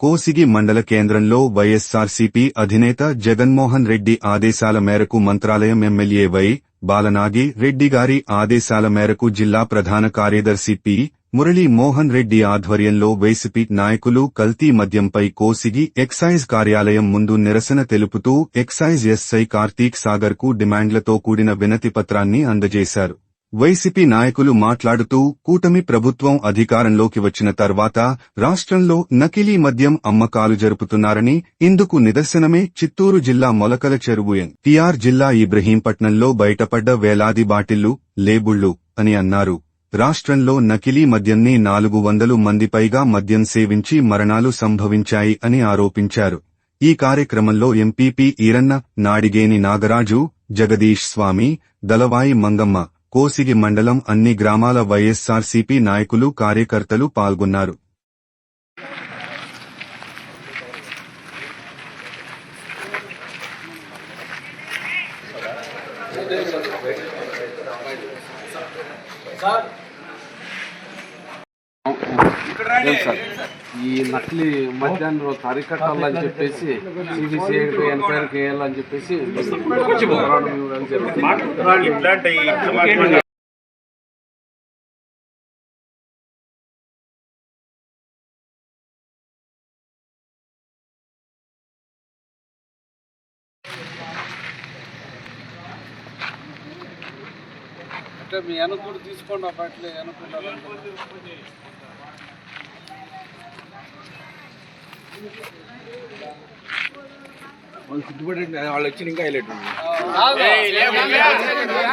కోసిగి మండల కేంద్రంలో వైఎస్సార్సీపీ అధినేత జగన్మోహన్ రెడ్డి ఆదేశాల మేరకు మంత్రాలయం ఎమ్మెల్యే వై బాలనాగి రెడ్డి గారి ఆదేశాల మేరకు జిల్లా ప్రధాన కార్యదర్శి పి మురళీ మోహన్ రెడ్డి ఆధ్వర్యంలో వైసీపీ నాయకులు కల్తీ మద్యంపై కోసిగి ఎక్సైజ్ కార్యాలయం ముందు నిరసన తెలుపుతూ ఎక్సైజ్ ఎస్ఐ కార్తీక్ సాగర్కు డిమాండ్లతో కూడిన వినతిపత్రాన్ని అందజేశారు. వైసీపీ నాయకులు మాట్లాడుతూ కూటమి ప్రభుత్వం అధికారంలోకి వచ్చిన తర్వాత రాష్ట్రంలో నకిలీ మద్యం అమ్మకాలు జరుపుతున్నారని ఇందుకు నిదర్శనమే చిత్తూరు జిల్లా మొలకల చెరువు ఎన్టీఆర్ జిల్లా ఇబ్రహీంపట్నంలో బయటపడ్డ వేలాది బాటిళ్ళు లేబుళ్ళు అని అన్నారు. రాష్ట్రంలో నకిలీ మద్యంని నాలుగు వందలు మంది పైగా మద్యం సేవించి మరణాలు సంభవించాయి అని ఆరోపించారు. ఈ కార్యక్రమంలో ఎంపీపీ ఈరన్న నాడిగేని నాగరాజు జగదీష్ స్వామి దలవాయి మంగమ్మ కోసిగి మండలం అన్ని గ్రామాల వైఎస్సార్సీపీ నాయకులు కార్యకర్తలు పాల్గొన్నారు. సార్. ఈ నకిలీ మద్యాన్ని అరికట్టాలని చెప్పేసి సిబిసిఐడి ఎంక్వైరీకి వేయాలని చెప్పేసి పోరాటం అంటే మీ వెనక తీసుకోండి ఆ బట్టలు వాళ్ళు సిద్ధపడి వాళ్ళు వచ్చి ఇంకా హైలైట్ ఉంది ఆ,